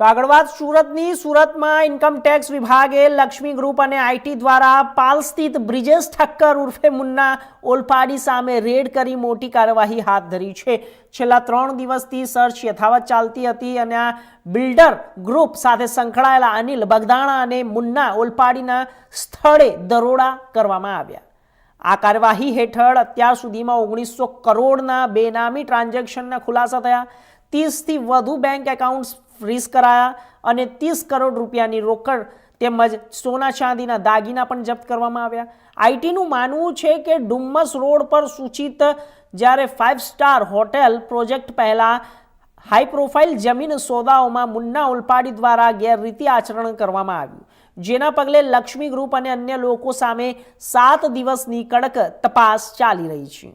તો આગળ વાત સુરતની. સુરતમાં ઇન્કમટેક્સ વિભાગે લક્ષ્મી ગ્રુપ અને આઈટી દ્વારા પાલ સ્થિત બ્રિજેશ ઠક્કર ઉર્ફે મુન્ના ઓલપાડી સામે રેડ કરી મોટી કાર્યવાહી હાથ ધરી છે. છેલ્લા ત્રણ દિવસથી સર્ચ યથાવત ચાલતી હતી અને આ બિલ્ડર ગ્રુપ સાથે સંકળાયેલા અનિલ બગદાણા અને મુન્ના ઓલપાડીના સ્થળે દરોડા કરવામાં આવ્યા. આ કાર્યવાહી હેઠળ અત્યાર સુધીમાં ઓગણીસો કરોડના બેનામી ટ્રાન્ઝેક્શનના ખુલાસા થયા. ત્રીસથી વધુ બેંક એકાઉન્ટ્સ ફ્રીઝ કરાયા અને ત્રીસ કરોડ રૂપિયાની રોકડ તેમજ સોના ચાંદીના દાગીના પણ જપ્ત કરવામાં આવ્યા. આઈટીનું માનવું છે કે ડુમ્મસ રોડ પર સૂચિત જ્યારે ફાઇવ સ્ટાર હોટેલ પ્રોજેક્ટ પહેલાં હાઈ પ્રોફાઇલ જમીન સોદાઓમાં મુન્ના ઉલપાડી દ્વારા ગેરરીતિ આચરણ કરવામાં આવ્યું. જેના પગલે લક્ષ્મી ગ્રુપ અને અન્ય લોકો સામે સાત દિવસની કડક તપાસ ચાલી રહી છે.